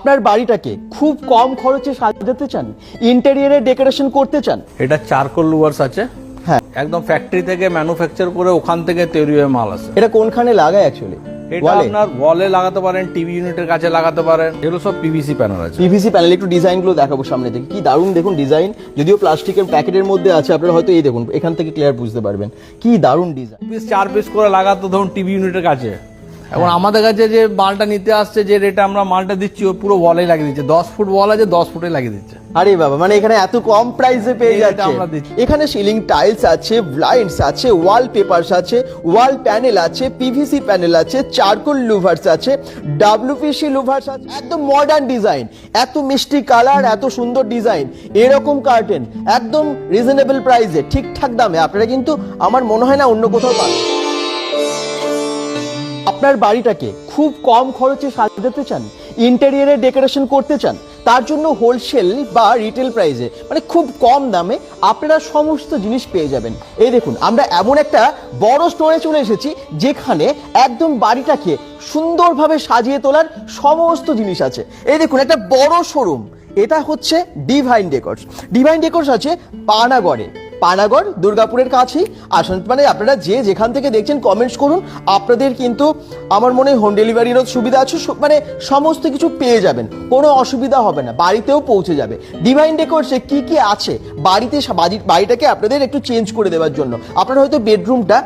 আপনার বাড়িটাকে খুব কম খরচে সাজাতে চান? ইন্টেরিয়ারে ডেকোরেশন করতে চান? এটা চারকোল লুয়ার্স আছে। হ্যাঁ। একদম ফ্যাক্টরি থেকে ম্যানুফ্যাকচার করে ওখান থেকে তৈরি হয়ে মাল আছে। এটা কোনখানে লাগায় অ্যাকচুয়ালি এটা আপনার ওয়ালে লাগাতে পারেন টিভি ইউনিটের কাছে লাগাতে পারেন। এগুলো সব পিভিসি প্যানেল আছে। পিভিসি প্যানেল একটু ডিজাইনগুলো দেখাবো সামনে থেকে। কি দারুণ দেখুন ডিজাইন যদিও প্লাস্টিকের প্যাকেটের মধ্যে আছে আপনারা হয়তো এই দেখুন এখান থেকে ক্লিয়ার বুঝতে পারবেন। কি দারুণ ডিজাইন পিস চার পিস করে লাগাতো ধরুন টিভি ইউনিটের কাছে। এখন আমাদের কাছে যে মালটা নিতে আসছে যে রেটে আমরা মালটা দিচ্ছি ও পুরো ওয়ালে লাগিয়ে দিচ্ছে। দশ ফুট ওয়াল আছে দশ ফুটে লাগিয়ে দিচ্ছে। আরে বাবা মানে এখানে এত কম প্রাইসে পেয়ে যাচ্ছে। আমরা দিচ্ছি। এখানে সিলিং টাইলস আছে ব্লাইন্ডস আছে ওয়াল পেপারস আছে ওয়াল প্যানেল আছে পিভিসি প্যানেল আছে চারকোল লুভার্স আছে ডাব্লিউপিসি লুভার্স আছে একদম মডার্ন ডিজাইন এত মিষ্টি কালার এত সুন্দর ডিজাইন এরকম কার্টেন একদম রিজনেবল প্রাইসে ঠিকঠাক দামে। আপনারা কিন্তু আমার মনে হয় না অন্য কোথাও পাবেন। আপনার বাড়িটাকে খুব কম খরচে সাজাতে চান ইন্টেরিয়ারে ডেকোরেশন করতে চান, তার জন্য হোলসেল বা রিটেল প্রাইসে মানে খুব কম দামে আপনারা সমস্ত জিনিস পেয়ে যাবেন। এই দেখুন, আমরা এমন একটা বড় স্টোরে চলে এসেছি, যেখানে একদম বাড়িটাকে সুন্দরভাবে সাজিয়ে তোলার সমস্ত জিনিস আছে। এই দেখুন, একটা বড় শোরুম এটা হচ্ছে ডিভাইন ডেকর্স ডিভাইন ডেকর্স আছে পানাগড়ে। পানাগড়, দুর্গাপুরের কাছেই। আসুন মানে আপনারা যে যেখান থেকে দেখছেন কমেন্টস করুন। আপনাদের কিন্তু আমার মনে হোম ডেলিভারিরও সুবিধা আছে মানে সমস্ত কিছু পেয়ে যাবেন। কোনো অসুবিধা হবে না, বাড়িতেও পৌঁছে যাবে। ডিভাইন ডেকোর্সে কি কি আছে, বাড়িতে বাড়িটাকে আপনাদের একটু চেঞ্জ করে দেওয়ার জন্য। আপনার হয়তো বেডরুমটা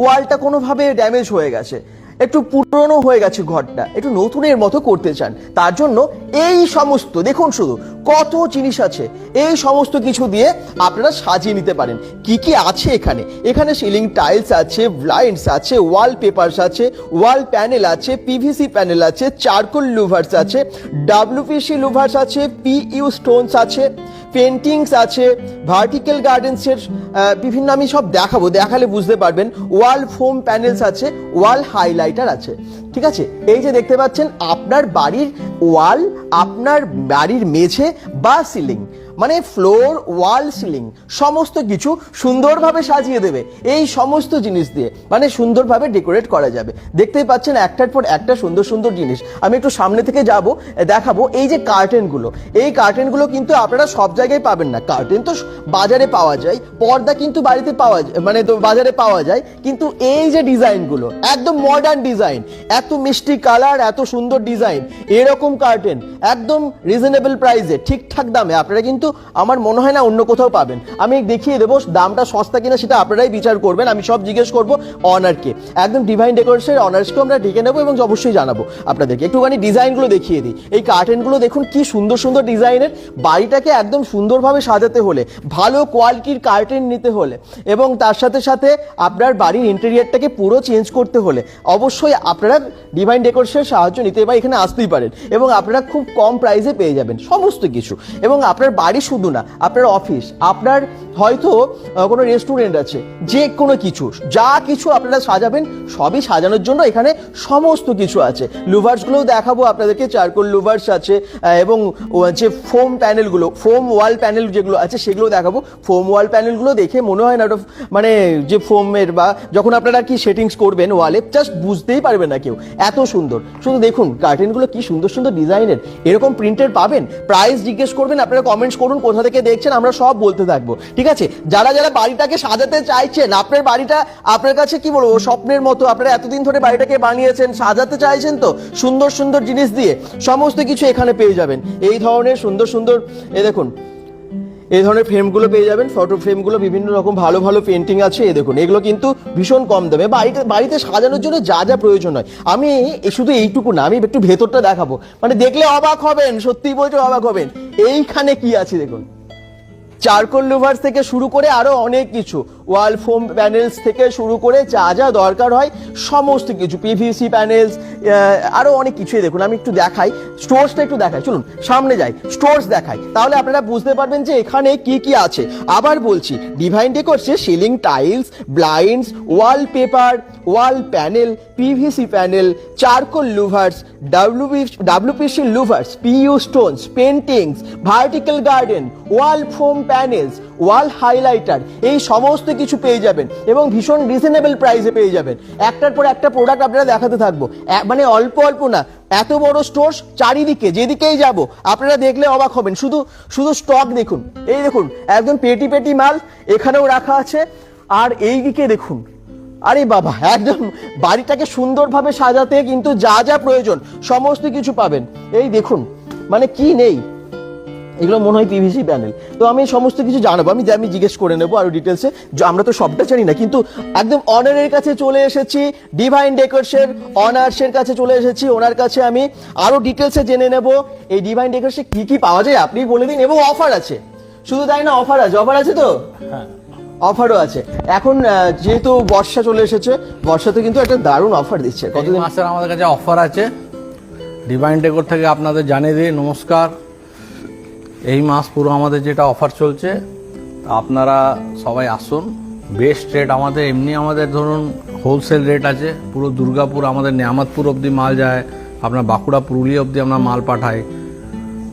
ওয়ালটা কোনোভাবে ড্যামেজ হয়ে গেছে। একটু পুরনো হয়ে গেছে ঘরটা, একটু নতুনের মতো করতে চান। তার জন্য এই সমস্ত, দেখুন শুধু, কত জিনিস আছে। এই সমস্ত কিছু দিয়ে আপনারা সাজিয়ে নিতে পারেন। কি কি আছে এখানে? এখানে সিলিং টাইলস আছে, ব্লাইন্ডস আছে ওয়াল পেপারস আছে, ওয়াল প্যানেল আছে পিভিসি প্যানেল আছে, চারকোল লুভার্স আছে ডাব্লিউপিসি লুভার্স আছে পিইউ স্টোনস আছে। পেন্টিংস আছে ভার্টিক্যাল গার্ডেন্সের বিভিন্ন আমি সব দেখাবো, দেখালে বুঝতে পারবেন। ওয়াল ফোম প্যানেলস আছে ওয়াল হাইলাইটার আছে। ঠিক আছে? এই যে দেখতে পাচ্ছেন, আপনার বাড়ির ওয়াল আপনার বাড়ির মেঝে বা সিলিং মানে ফ্লোর ওয়াল সিলিং সমস্ত কিছু সুন্দরভাবে সাজিয়ে দেবে। এই সমস্ত জিনিস দিয়ে মানে সুন্দরভাবে ডেকোরেট করা যাবে। দেখতেই পাচ্ছেন একটার পর একটা সুন্দর সুন্দর জিনিস। আমি একটু সামনে থেকে যাব, দেখাবো এই যে কার্টেনগুলো এই কার্টেনগুলো কিন্তু আপনারা সব জায়গায় পাবেন না। কার্টেন তো বাজারে পাওয়া যায়, পর্দা কিন্তু বাড়িতে পাওয়া যায় মানে বাজারে পাওয়া যায়। কিন্তু এই যে ডিজাইনগুলো একদম মডার্ন ডিজাইন এত মিষ্টি কালার এত সুন্দর ডিজাইন এরকম কার্টেন একদম রিজনেবল প্রাইসে ঠিকঠাক দামে। আপনারা কিন্তু আমার মনে হয় না অন্য কোথাও পাবেন। আমি দেখিয়ে দেবো দামটা সস্তা কিনা সেটা আপনারাই বিচার করবেন। আমি সব জিজ্ঞেস করব অনারকে। একদম ডিভাইন ডেকোরেশনের অনার্সকে আমরা ডেকে নেব এবং অবশ্যই জানাব আপনাদেরকে। একটুখানি ডিজাইনগুলো দেখিয়ে দিই। এই কার্টেনগুলো দেখুন, কি সুন্দর সুন্দর ডিজাইনের। বাড়িটাকে একদম সুন্দরভাবে সাজাতে হলে, ভালো কোয়ালিটির কার্টেন নিতে হলে এবং তার সাথে সাথে আপনার বাড়ির ইন্টেরিয়ারটাকে পুরো চেঞ্জ করতে হলে অবশ্যই আপনারা ডিভাইন ডেকোরেশনের সাহায্য নিতে বা এখানে আসতেই পারেন এবং আপনারা খুব কম প্রাইসে পেয়ে যাবেন, সমস্ত কিছু। এবং আপনার বাড়ি শুধু না, আপনার অফিস আপনার হয়তো কোনো রেস্টুরেন্ট আছে যে কোনো কিছু, যা কিছু আপনারা সাজাবেন, সবই সাজানোর জন্য এখানে সমস্ত কিছু আছে। লুভার্সগুলোও দেখাবো আপনাদেরকে চারকোল লুভার্স আছে এবং যে ফোম প্যানেলগুলো ফোম ওয়াল প্যানেল যেগুলো আছে সেগুলো দেখাবো। ফোম ওয়াল প্যানেলগুলো দেখে মনে হয় না ওটা মানে যে ফোমের বা, যখন আপনারা কি সেটিংস করবেন ওয়ালে জাস্ট বুঝতেই পারবেন না কেউ। এত সুন্দর। শুধু দেখুন কার্টেনগুলো কি সুন্দর সুন্দর ডিজাইনের এরকম প্রিন্টের পাবেন? প্রাইস জিজ্ঞেস করবেন, আপনারা কমেন্টস করুন কোথা থেকে দেখছেন, আমরা সব বলতে থাকব। ঠিক আছে? যারা যারা বাড়িটাকে সাজাতে চাইছেন, আপনার বাড়িটা, আপনার কাছে কি বলব, স্বপ্নের মতো, আপনারা এতদিন ধরে বাড়িটাকে বানিয়েছেন, সাজাতে চাইছেন তো, সুন্দর সুন্দর জিনিস দিয়ে, সমস্ত কিছু এখানে পেয়ে যাবেন। এই ধরনের সুন্দর সুন্দর, এ দেখুন এই ধরনের ফ্রেমগুলো পেয়ে যাবেন ফটো ফ্রেমগুলো বিভিন্ন রকম ভালো ভালো পেন্টিং আছে এ দেখুন, এগুলো কিন্তু ভীষণ কম দামে। বাড়িতে বাড়িতে সাজানোর জন্য যা যা প্রয়োজন হয়। আমি শুধু এইটুকু না, আমি একটু ভেতরটা দেখাবো। মানে দেখলে অবাক হবেন, সত্যিই বলতে অবাক হবেন। এইখানে কি আছে দেখুন? চারকোল লুভার্স থেকে শুরু করে আরও অনেক কিছু। ওয়াল ফোম প্যানেলস থেকে শুরু করে যা যা দরকার হয়, সমস্ত কিছু পিভিসি প্যানেলস আরও অনেক কিছুই দেখুন, আমি একটু দেখাই। স্টোর্সটা একটু দেখাই, চলুন, সামনে যাই স্টোর্স দেখাই। তাহলে আপনারা বুঝতে পারবেন যে এখানে কি কি আছে। আবার বলছি divine ডেকোরসে ceiling tiles blinds wall paper wall panel PVC panel charcoal louvers WP WPC louvers PU stones paintings vertical garden wall foam panels, wall highlighter, এই সমস্ত কিছু পেয়ে যাবেন এবং ভীষণ রিজনেবল প্রাইসে পেয়ে যাবেন। একটার পর একটা প্রোডাক্ট আপনারা দেখাতে থাকব। মানে অল্প অল্প না, এত বড় স্টোর চারিদিকে, যেদিকেই যাব, আপনারা দেখলে অবাক হবেন। শুধু শুধু স্টক দেখুন। এই দেখুন, একদম পেটি পেটি মাল, এখানেও রাখা আছে। আর এই দিকে দেখুন, আরে বাবা, একদম বাড়িটাকে সুন্দরভাবে সাজাতে কিন্তু যা যা প্রয়োজন, সমস্ত কিছু পাবেন। এই দেখুন মানে কি নেই? এগুলো মনে হয় পিভিসি প্যানেল তো আমি সমস্ত কিছু জানাব আমি আমি জিজ্ঞেস করে নেব আরও ডিটেলসে আমরা তো সবটা জানি না কিন্তু একদম অনারের কাছে চলে এসেছি ডিভাইন ডেকোরসের অনার্সের কাছে চলে এসেছি ওনার কাছে আমি আরও ডিটেলসে জেনে নেব। এই ডিভাইন ডেকোরসে কি কি পাওয়া যায় আপনি বলে দিন এবং অফার আছে। শুধু তাই না অফার আছে অফার আছে তো? অফারও আছে। এখন যেহেতু বর্ষা চলে এসেছে বর্ষাতে কিন্তু একটা দারুণ অফার দিচ্ছে। কতদিন? মাসের আমাদের কাছে অফার আছে। ডিভাইন ডেকোর থেকে আপনাদের জানিয়ে দিই নমস্কার। এই মাস পুরো আমাদের যেটা অফার চলছে আপনারা সবাই আসুন। বেস্ট রেট আমাদের এমনি আমাদের ধরুন হোলসেল রেট আছে পুরো দুর্গাপুর আমাদের নিয়ামতপুর অবধি মাল যায় আপনার বাঁকুড়া পুরুলিয়া অবধি আমরা মাল পাঠাই।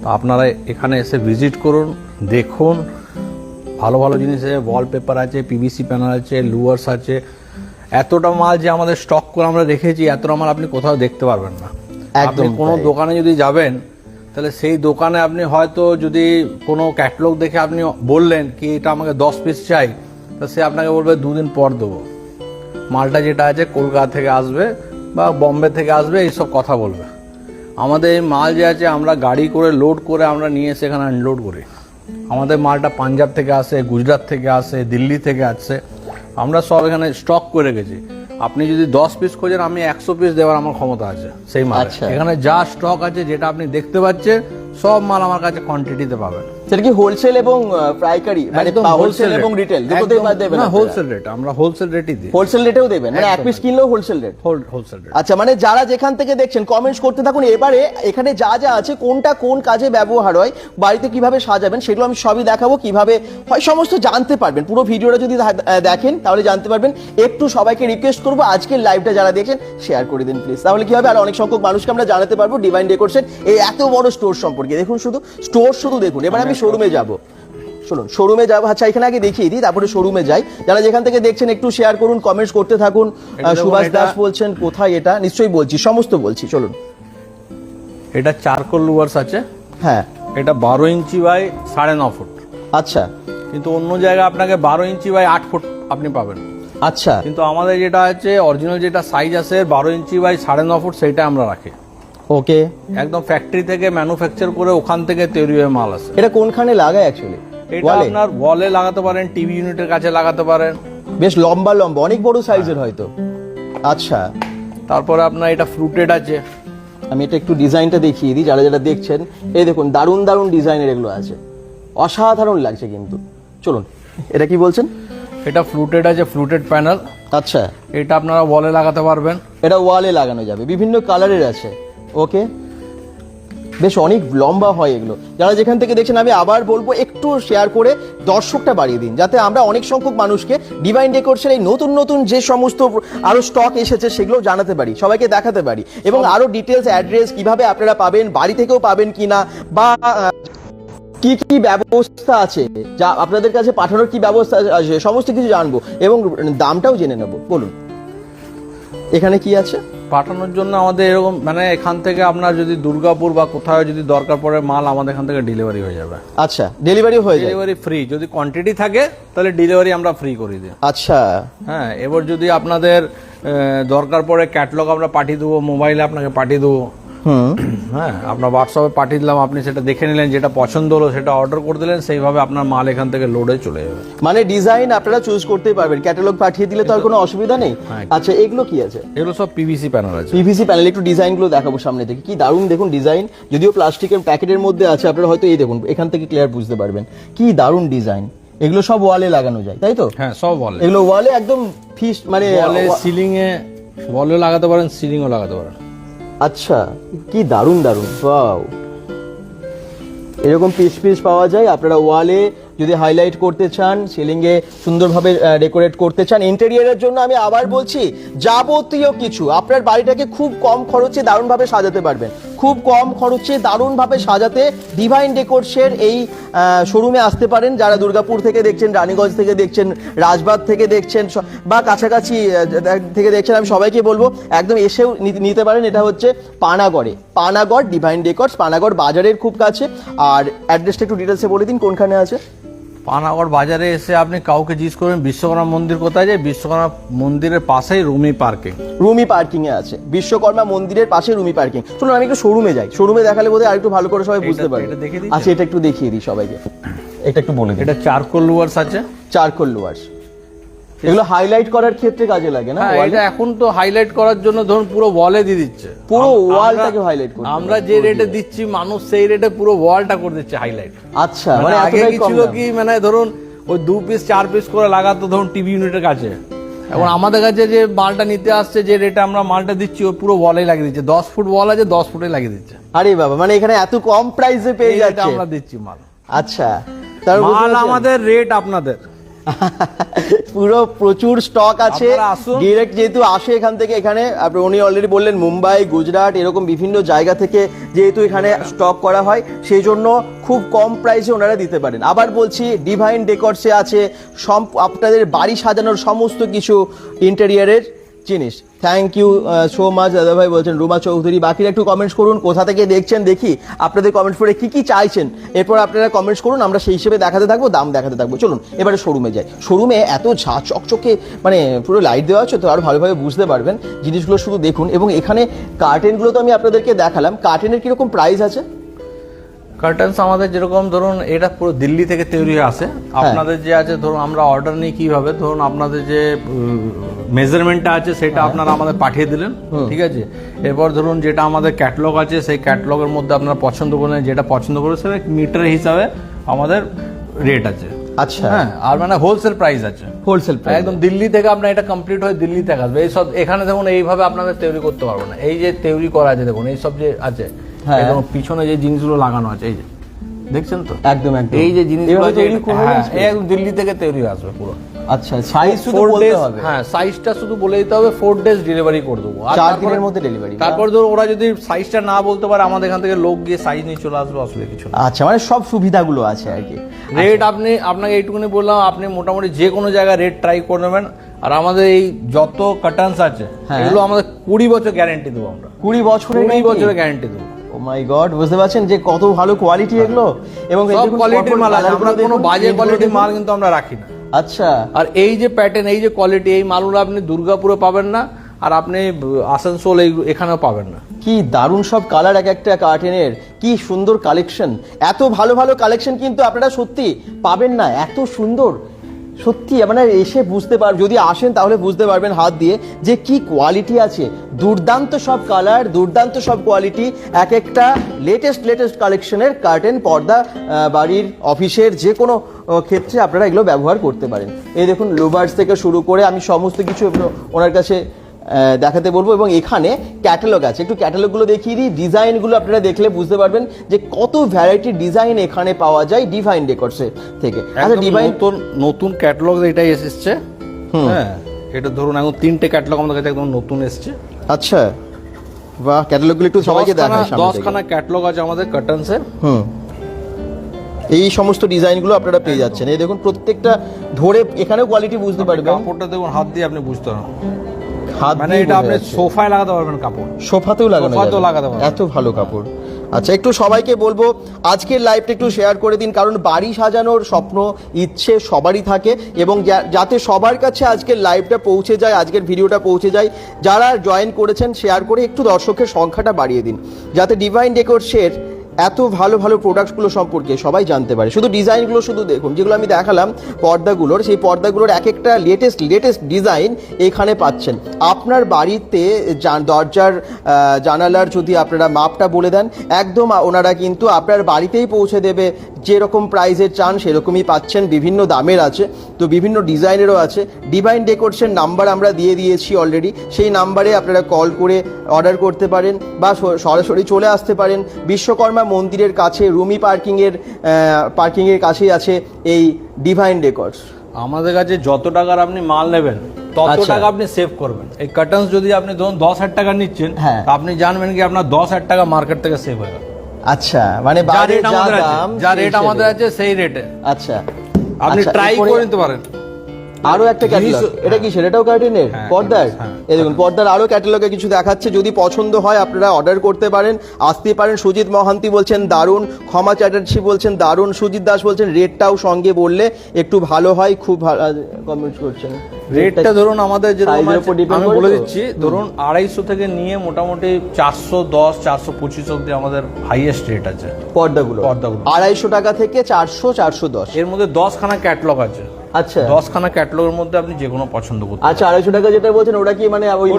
তো আপনারা এখানে এসে ভিজিট করুন দেখুন। ভালো ভালো জিনিস আছে ওয়ালপেপার আছে পিভিসি প্যানেল আছে লুয়ার্স আছে। এতটা মাল যে আমাদের স্টক করে আমরা রেখেছি এতটা মাল আপনি কোথাও দেখতে পারবেন না। আপনি একদম কোনো দোকানে যদি যাবেন তাহলে সেই দোকানে আপনি হয়তো যদি কোনো ক্যাটলগ দেখে আপনি বললেন কি এটা আমাকে দশ পিস চাই, তা সে আপনাকে বলবে দুদিন পর দেবো। মালটা যেটা আছে কলকাতা থেকে আসবে বা বম্বে থেকে আসবে, এইসব কথা বলবে। আমাদের এই মাল যে আছে আমরা গাড়ি করে লোড করে আমরা নিয়ে এসে এখানে আনলোড করি। আমাদের মালটা পাঞ্জাব থেকে আসে, গুজরাট থেকে আসে, দিল্লি থেকে আসছে আমরা সব এখানে স্টক করে গেছি আপনি যদি দশ পিস খোঁজেন আমি একশো পিস দেওয়ার আমার ক্ষমতা আছে সেই মাল আচ্ছা। এখানে যা স্টক আছে যেটা আপনি দেখতে পাচ্ছেন সব মাল আমার কাছে কোয়ান্টিটিতে পাবেন সেটা কি হোলসেল এবং পাইকারি? মানে হোলসেল এবং রিটেল দুটোতেই বাদ দেবেন না হোলসেল রেট আমরা হোলসেল রেটই দিই। হোলসেল রেটেও দেবেন মানে এক পিস কিনলেও হোলসেল রেট হোলসেল রেট আচ্ছা মানে যারা যেখান থেকে দেখছেন কমেন্টস করতে থাকুন এবারে এখানে যা যা আছে কোনটা কোন কাজে ব্যবহার হয় বাড়িতে কীভাবে সাজাবেন সেগুলো আমি সবই দেখাবো কীভাবে হয় সমস্ত জানতে পারবেন। পুরো ভিডিওটা যদি দেখেন তাহলে জানতে পারবেন। একটু সবাইকে রিকোয়েস্ট করব আজকের লাইভটা যারা দেখছেন শেয়ার করে দিন প্লিজ তাহলে কি হবে আর অনেক সংখ্যক মানুষকে আমরা জানাতে পারব ডিভাইন ডেকোরসের এই এত বড় স্টোর সম্পর্কে। দেখুন শুধু স্টোর শুধু দেখুন। এবার আমি শোরুমে যাব। শুনুন শোরুমে যাব। আচ্ছা এখানে আগে দেখিয়ে দিই তারপরে শোরুমে যাই। যারা যেখান থেকে দেখছেন একটু শেয়ার করুন কমেন্টস করতে থাকুন। সুভাষ দাস বলছেন কোথায় এটা? নিশ্চয়ই বলছি সমস্ত বলছি চলুন। এটা চারকোল লুয়ার্স আছে। হ্যাঁ। এটা বারো ইঞ্চি বাই সাড়ে ন ফুট। আচ্ছা। কিন্তু অন্য জায়গায় আপনাকে বারো ইঞ্চি বাই আট ফুট আপনি পাবেন। আচ্ছা। কিন্তু আমাদের যেটা আছে অরিজিনাল যেটা সাইজ আছে বারো ইঞ্চি বাই সাড়ে ন ফুট সেইটা আমরা রাখি। ওকে একদম ফ্যাক্টরি থেকে ম্যানুফ্যাকচার করে ওখান থেকে তৈরি হয়ে মাল আসে এটা কোনখানে লাগায় অ্যাকচুয়ালি এটা আপনার ওয়ালে লাগাতে পারেন টিভি ইউনিটের কাছে লাগাতে পারেন। বেশ লম্বা লম্বা অনেক বড় সাইজের হয়তো। আচ্ছা। তারপরে আপনার এটা ফ্রুটেড আছে। আমি এটা একটু ডিজাইনটা দেখিয়ে দিই যারা যারা দেখছেন। এই দেখুন দারুণ দারুণ ডিজাইনের এগুলো আছে। অসাধারণ লাগছে কিন্তু। চলুন এটা কি বলছেন? এটা ফ্লুটেড আছে ফ্লুটেড প্যানেল আচ্ছা। এটা আপনারা ওয়ালে লাগাতে পারবেন। এটা ওয়ালে লাগানো যাবে। বিভিন্ন কালারের আছে। ওকে বেশ অনেক লম্বা হয় এগুলো। যারা যেখান থেকে দেখছেন আমি আবার বলব একটু শেয়ার করে দর্শকটা বাড়িয়ে দিন। যাতে আমরা অনেক সংখ্যক মানুষকে ডিভাইন ডেকোরসের এই নতুন নতুন যে সমস্ত আরও স্টক এসেছে সেগুলো জানাতে পারি সবাইকে দেখাতে পারি। এবং আরও ডিটেলস অ্যাড্রেস কীভাবে আপনারা পাবেন বাড়ি থেকেও পাবেন কিনা বা আহ, কি কি ব্যবস্থা আছে যা আপনাদের কাছে পাঠানোর কি ব্যবস্থা আছে সমস্ত কিছু জানব এবং দামটাও জেনে নেব। বলুন। এখানে কি আছে? পাঠানোর জন্য আমাদের এরকম মানে এখান থেকে আপনার যদি দুর্গাপুর বা কোথাও যদি দরকার পড়ে মাল আমাদের এখান থেকে ডেলিভারি হয়ে যাবে। আচ্ছা ডেলিভারি হয়ে যায়। ডেলিভারি ফ্রি যদি কোয়ান্টিটি থাকে তাহলে ডেলিভারি আমরা ফ্রি করে দিই। আচ্ছা। হ্যাঁ এবার যদি আপনাদের দরকার পড়ে ক্যাটলগ আমরা পাঠিয়ে দেবো মোবাইলে আপনাকে পাঠিয়ে দেবো। হ্যাঁ আপনার হোয়াটসঅ্যাপে পাঠিয়ে দিলাম আপনি সেটা দেখে নিলেন যেটা পছন্দ হলো সেটা অর্ডার করে দিলেন সেইভাবে আপনার মাল এখান থেকে লোডে চলে যাবে। মানে ডিজাইন আপনারা চুজ করতেই পারবেন। ক্যাটালগ পাঠিয়ে দিলে তো আর কোনো অসুবিধা নেই। হ্যাঁ। আচ্ছা এগুলো কি আছে? এগুলো সব পিভিসি প্যানেল আছে। পিভিসি প্যানেল একটু ডিজাইনগুলো দেখাবো সামনে থেকে। কি দারুণ দেখুন ডিজাইন যদিও প্লাস্টিকের প্যাকেটের মধ্যে আছে আপনারা হয়তো এই দেখুন এখান থেকে ক্লিয়ার বুঝতে পারবেন। কি দারুণ ডিজাইন এগুলো সব ওয়ালে লাগানো যায় তাই তো? হ্যাঁ সব বলে এগুলো ওয়ালে একদম ফিস মানে বলে সিলিং এ বলে লাগাতে পারেন সিলিংও লাগাতে পারেন। আচ্ছা কি দারুণ দারুণ। বাও এরকম পিস পিস পাওয়া যায়। আপনারা ওয়ালে যদি হাইলাইট করতে চান সিলিংয়ে সুন্দরভাবে ডেকোরেট করতে চান ইন্টেরিয়ারের জন্য আমি আবার বলছি, যাবতীয় কিছু। আপনার বাড়িটাকে খুব কম খরচে দারুণভাবে সাজাতে পারবেন। খুব কম খরচে দারুণভাবে সাজাতে ডিভাইন ডেকোর্সের এই শোরুমে আসতে পারেন। যারা দুর্গাপুর থেকে দেখছেন, রানীগঞ্জ থেকে দেখছেন রাজবাগ থেকে দেখছেন বা কাছাকাছি থেকে দেখছেন, আমি সবাইকে বলব, একদম এসেও নিতে পারেন। এটা হচ্ছে পানাগড়ে। পানাগড় ডিভাইন ডেকোর্স পানাগড় বাজারের খুব কাছে। আর অ্যাড্রেসটা একটু ডিটেলসে বলে দিন, কোনখানে আছে? পানাগড় বাজারে এসে আপনি কাউকে জিজ্ঞেস করবেন বিশ্বকর্মা মন্দির কোথায় যায়? বিশ্বকর্মা মন্দিরের পাশেই রুমি পার্কিং। রুমি পার্কিং এ আছে। বিশ্বকর্মা মন্দিরের পাশে রুমি পার্কিং। শুনুন আমি একটু শোরুমে যাই। শোরুমে দেখালে বোধহয় আরেকটু ভালো করে সবাই বুঝতে পারবে। এটা আচ্ছা এটা একটু দেখিয়ে দিই সবাইকে। এটা একটু বলে দিই এটা চারকোল লুয়ার্স আছে? Charcoal louvers. এগুলো হাইলাইট করার ক্ষেত্রে কাজে লাগে না? হ্যাঁ? এটা এখন তো হাইলাইট করার জন্য ধরুন পুরো ওয়ালে দিয়ে দিচ্ছে। পুরো ওয়ালটাকে highlight করতে আমরা যে রেটে দিচ্ছি মানুষ সেই রেটে পুরো ওয়ালটা করে দিচ্ছে হাইলাইট আচ্ছা মানে মানে আগে কি ছিল কি মানে ধরুন ওই দু পিস চার পিস করে লাগাতো ধরুন টিভি ইউনিটের কাছে। এখন আমাদের কাছে যে মালটা নিতে আসছে যে রেটে আমরা মালটা দিচ্ছি ও পুরো ওয়ালে লাগিয়ে দিচ্ছে। দশ ফুট ওয়াল আছে দশ ফুটে লাগিয়ে দিচ্ছে। আরে বাবা মানে এখানে এত কম প্রাইসে পেয়ে যাচ্ছে। আমরা দিচ্ছি মাল। আচ্ছা মাল আমাদের রেট আপনাদের। পুরো প্রচুর স্টক আছে। ডিরেক্ট যেহেতু আসে এখান থেকে এখানে আপনি উনি অলরেডি বললেন মুম্বাই গুজরাট এরকম বিভিন্ন জায়গা থেকে যেহেতু এখানে স্টক করা হয় সেই জন্য খুব কম প্রাইসে ওনারা দিতে পারেন। আবার বলছি ডিভাইন ডেকর্সে আছে সব আপনাদের বাড়ি সাজানোর সমস্ত কিছু ইন্টেরিয়ারের জিনিস। থ্যাংক ইউ সো মাচ দাদাভাই বলছেন, রুমা চৌধুরী। বাকিরা একটু কমেন্টস করুন, কোথা থেকে দেখছেন দেখি। আপনাদের কমেন্টস করে কি কি চাইছেন? এরপর আপনারা কমেন্টস করুন, আমরা সেই হিসেবে দেখাতে থাকব, দাম দেখাতে থাকব। চলুন, এবারে শোরুমে যাই। শোরুমে এত ঝা চকচকে মানে পুরো লাইট দেওয়া আছে, তো আরও ভালোভাবে বুঝতে পারবেন। জিনিসগুলো শুধু দেখুন, এবং এখানে কার্টেনগুলো তো আমি আপনাদেরকে দেখালাম। কার্টেনের কীরকম প্রাইস আছে? কার্টেন্স আমাদের যেরকম ধরুন এটা পুরো দিল্লি থেকে তৈরি হয়ে আসে আপনাদের যে আছে ধরুন আমরা অর্ডার নিই কীভাবে ধরুন আপনাদের যে মেজারমেন্টটা আছে সেটা আপনারা আমাদের পাঠিয়ে দিলেন ঠিক আছে? এরপর ধরুন যেটা আমাদের ক্যাটলগ আছে সেই ক্যাটলগের মধ্যে আপনারা পছন্দ করলেন যেটা পছন্দ করে সেটা মিটার হিসাবে আমাদের রেট আছে। আচ্ছা। হ্যাঁ আর মানে হোলসেল প্রাইস আছে। হোলসেল প্রাইস একদম দিল্লি থেকে আপনার এটা কমপ্লিট হয়ে দিল্লি থেকে আসবে। এই সব এখানে দেখুন এইভাবে আপনাদের তৈরি করতে পারব না। এই যে তৈরি করা আছে দেখুন এই সব যে আছে হ্যাঁ। একদম পিছনে যে জিনিসগুলো লাগানো আছে এই যে। দেখছেন তো? একদম একদম। এই যে জিনিসগুলো হ্যাঁ, একদম দিল্লি থেকে তৈরি হয়ে আসবে পুরো। আচ্ছা সাইজ শুধু বলতে হবে? হ্যাঁ সাইজটা শুধু বলে দিতে হবে ফোর ডেজ ডেলিভারি করে দেবো। আর চার দিনের মধ্যে ডেলিভারি তারপর ধরো ওরা যদি সাইজটা না বলতে পারে আমাদের এখান থেকে লোক গিয়ে সাইজ নিয়ে চলে আসবে অসুবিধা কিছু আচ্ছা মানে সব সুবিধাগুলো আছে আর কি। রেট আপনি আপনাকে এইটুকুনি বললাম আপনি মোটামুটি যে কোনো জায়গায় রেট ট্রাই করে নেবেন। আর আমাদের এই যত কাটান্স আছে হ্যাঁ। এগুলো আমাদের কুড়ি বছর গ্যারেন্টি দেবো আমরা। কুড়ি বছরের কুড়ি? বছরের গ্যারেন্টি দেবো। মাই গড বুঝতে পারছেন যে কত ভালো কোয়ালিটি এগুলো? এবং সব কোয়ালিটির মাল আছে আমরা কোনো বাজে কোয়ালিটির মাল কিন্তু আমরা রাখি না। আচ্ছা। আর এই যে প্যাটার্ন এই যে কোয়ালিটি এই মালগুলো আপনি দুর্গাপুরে পাবেন না আর আপনি আসানসোল এই এখানেও পাবেন না। কি দারুণ সব কালার এক একটা কার্টেনের কি সুন্দর কালেকশন এত ভালো ভালো কালেকশন কিন্তু আপনারা সত্যি পাবেন না এত সুন্দর। সত্যি মানে এসে বুঝতে পার যদি আসেন তাহলে বুঝতে পারবেন হাত দিয়ে যে কি কোয়ালিটি আছে। দুর্দান্ত সব কালার দুর্দান্ত সব কোয়ালিটি এক একটা লেটেস্ট লেটেস্ট কালেকশনের কার্টেন পর্দা বাড়ির অফিসের যে কোনো ক্ষেত্রে আপনারা এগুলো ব্যবহার করতে পারেন। এই দেখুন লোভার্স থেকে শুরু করে আমি সমস্ত কিছু ওনার কাছে দেখাতে বলব এবং এখানে ক্যাটালগ আছে। একটু ক্যাটালগুলো দেখিয়ে দিই। ডিজাইনগুলো আপনারা দেখলে বুঝতে পারবেন যে কত ভ্যারাইটির ডিজাইন এখানে পাওয়া যায় ডিভাইন ডেকর্সের থেকে। আচ্ছা ডিভাইন নতুন নতুন ক্যাটালগ এটাই এসেছে। হ্যাঁ এটা ধরুন এখন তিনটে ক্যাটালগ আমাদের কাছে একদম নতুন এসেছে। আচ্ছা বাহ ক্যাটালগুলো একটু সবাইকে দেখায়। দশখানা ক্যাটালগ আছে আমাদের কার্টনসের হুম। এই সমস্ত ডিজাইনগুলো আপনারা পেয়ে যাচ্ছেন। এই দেখুন প্রত্যেকটা ধরে এখানেও কোয়ালিটি বুঝতে পারবেন। কাপড়টা দেখুন হাত দিয়ে আপনি বুঝতে পারবেন। হাত মানে এটা আপনি সোফায় লাগাতে পারবেন কাপড় সোফাতেও লাগানো সোফাতেও। লাগাতে পারবেন। এত ভালো কাপড় আচ্ছা একটু সবাইকে বলব আজকের লাইভটা একটু শেয়ার করে দিন কারণ বাড়ি সাজানোর স্বপ্ন ইচ্ছে সবারই থাকে এবং যাতে সবার কাছে আজকের লাইভটা পৌঁছে যায় আজকের ভিডিওটা পৌঁছে যায় যারা জয়েন করেছেন শেয়ার করে একটু দর্শকের সংখ্যাটা বাড়িয়ে দিন যাতে ডিভাইন ডেকোরসের এত ভালো ভালো প্রোডাক্টসগুলো সম্পর্কে সবাই জানতে পারে। শুধু ডিজাইনগুলো শুধু দেখুন, যেগুলো আমি দেখালাম, পর্দাগুলোর, সেই পর্দাগুলোর এক একটা লেটেস্ট লেটেস্ট ডিজাইন এখানে পাচ্ছেন। আপনার বাড়িতে দরজার জানালার যদি আপনারা মাপটা বলে দেন, একদম ওনারা কিন্তু আপনার বাড়িতেই পৌঁছে দেবে যেরকম প্রাইজের চান সেরকমই পাচ্ছেন বিভিন্ন দামের আছে তো বিভিন্ন ডিজাইনেরও আছে। ডিভাইন ডেকোরসের নাম্বার আমরা দিয়ে দিয়েছি অলরেডি সেই নাম্বারে আপনারা কল করে অর্ডার করতে পারেন বা সরাসরি চলে আসতে পারেন। বিশ্বকর্মা মন্দিরের কাছে রুমি পার্কিংয়ের পার্কিংয়ের কাছেই আছে এই ডিভাইন ডেকর্স আমাদের কাছে যত টাকার আপনি মাল নেবেন তত আচ্ছা। টাকা আপনি সেভ করবেন। এই কার্টনস যদি আপনি ধরুন দশ হাজার টাকা নিচ্ছেন হ্যাঁ। আপনি জানবেন কি আপনার দশ হাজার টাকা মার্কেট থেকে সেভ হয়ে গেল। আচ্ছা মানে যা বাইরে রেট যা আমাদের আছে দাম যা সেই রেট আমাদের আছে সেই রেটে আচ্ছা। আপনি আচ্ছা, ট্রাই এরপরে করে নিতে পারেন। আরও একটা ক্যাটালগ জিনিস- এটা কি সেটাও কার্টিনের হ্যাঁ, পর্দার? হ্যাঁ। এই দেখুন পর্দার আরও ক্যাটালগে কিছু দেখাচ্ছে। যদি পছন্দ হয় আপনারা অর্ডার করতে পারেন। আসতে পারেন সুজিত মহান্তি বলছেন দারুণ। ক্ষমা চ্যাটার্জি বলছেন দারুণ। সুজিত দাস বলছেন রেটটাও সঙ্গে বললে একটু ভালো হয়। খুব ভালো কমেন্ট করছেন। রেটটা ধরুন আমাদের যেরকম আমি বলে দিচ্ছি ধরুন আড়াইশো থেকে নিয়ে মোটামুটি চারশো দশ চারশো পঁচিশ অব্দি আমাদের হাইয়েস্ট রেট আছে। পর্দাগুলো। পর্দাগুলো। আড়াইশো টাকা থেকে চারশো চারশো দশ। এর মধ্যে দশখানা ক্যাটলগ আছে। আচ্ছা। দশখানা ক্যাটলগের মধ্যে আপনি যে কোনো পছন্দ করতে আচ্ছা আড়াইশো টাকা যেটা বলছেন ওটা কি মানে ওই।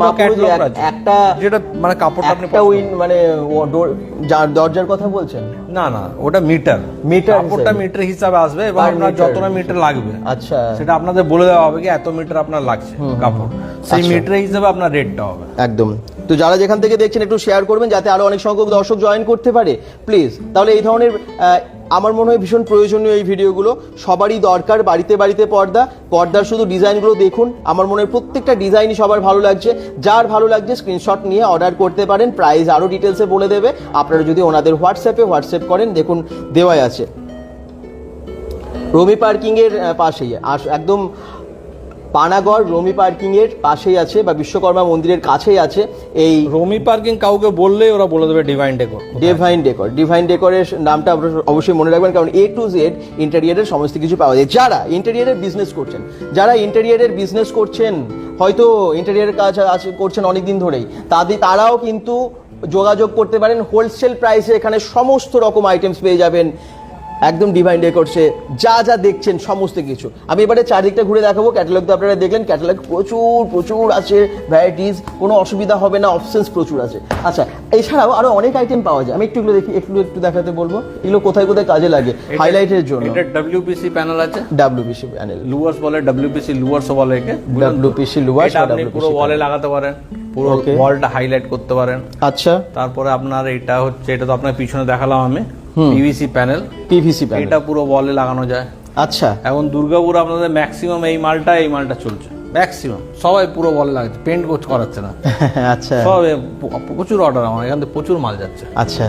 একটা যেটা মানে কাপড়টা আপনি একটা উইন মানে দরজার কথা বলছেন? না না ওটা মিটার মিটার কাপড়টা মিটার হিসাবে আসবে এবং আপনার যতটা মিটার লাগবে। আচ্ছা। সেটা আপনাদের বলে দেওয়া হবে কি এত মিটার আপনার লাগছে কাপড়। সেই আচ্ছা। মিটার হিসাবে আপনার রেটটা হবে। একদম। তো যারা যেখান থেকে দেখছেন একটু শেয়ার করবেন যাতে আরও অনেক সংখ্যক দর্শক জয়েন করতে পারে। প্লিজ তাহলে এই ধরনের আমার মনে হয় ভীষণ প্রয়োজনীয় এই ভিডিওগুলো। সবারই দরকার বাড়িতে বাড়িতে পর্দা। পর্দার শুধু ডিজাইনগুলো দেখুন। আমার মনে হয় প্রত্যেকটা ডিজাইনই সবার ভালো লাগছে। যার ভালো লাগছে স্ক্রিনশট নিয়ে অর্ডার করতে পারেন। প্রাইস আরও ডিটেলসে বলে দেবে। আপনারা যদি ওনাদের হোয়াটসঅ্যাপে হোয়াটসঅ্যাপ করেন, দেখুন, দেওয়াই আছে। রমি পার্কিংয়ের পাশেই। আস- একদম পানাগড় রমি পার্কিং এর পাশেই আছে বা বিশ্বকর্মা মন্দিরের কাছেই আছে এই রমি পার্কিং কাউকে বললেই ওরা বলে দেবে Divine decor Divine decor Divine ডেকরের নামটা অবশ্যই মনে রাখবেন কারণ এ টু জেড ইন্টেরিয়ারের সমস্ত কিছু পাওয়া যায়। যারা ইন্টেরিয়ারের বিজনেস করছেন যারা ইন্টেরিয়ারের বিজনেস করছেন হয়তো ইন্টেরিয়ারের কাজ আছে করছেন অনেক দিন ধরেই তাদের তারাও কিন্তু যোগাযোগ করতে পারেন। হোলসেল প্রাইসে এখানে সমস্ত রকম আইটেমস পেয়ে যাবেন। একদম ডিভাইন ডেকরসে যা যা দেখছেন সমস্ত কিছু। আমি এবারে চারদিকটা ঘুরে দেখাবো ক্যাটালগ তো আপনারা দেখলেন ক্যাটালগ প্রচুর প্রচুর আছে ভ্যারাইটিস কোনো অসুবিধা হবে না অপশনস প্রচুর আছে। আচ্ছা এছাড়াও আরও অনেক আইটেম পাওয়া যায় আমি একটু এগুলো দেখি একটু একটু দেখাতে বলব এগুলো কোথায় কোথায় কাজে লাগে হাইলাইটের জন্য। এটা ডব্লিউপিসি প্যানেল আছে? ডাব্লিউবিসি প্যানেল লুয়ার্স বলে ডব্লিউপিসি লুয়ার্স বলে একে। WPC লুয়ার্স এটা আপনি পুরো ওয়ালে লাগাতে পারেন পুরো. ওয়ালটা হাইলাইট করতে পারেন। আচ্ছা। তারপরে আপনার এটা হচ্ছে এটা তো আপনার পিছনে দেখালাম আমি। পিভিসি প্যানেল পিভিসি প্যানেল এটা পুরো বলে লাগানো যায়। আচ্ছা। এখন দুর্গাপুর আপনাদের ম্যাক্সিমাম এই মালটা এই মালটা চলছে। ম্যাক্সিমাম সবাই পুরো বল লাগাচ্ছে পেন্ট করাচ্ছে না। আচ্ছা। সব প্রচুর অর্ডার আমার এখান থেকে প্রচুর মাল যাচ্ছে। আচ্ছা।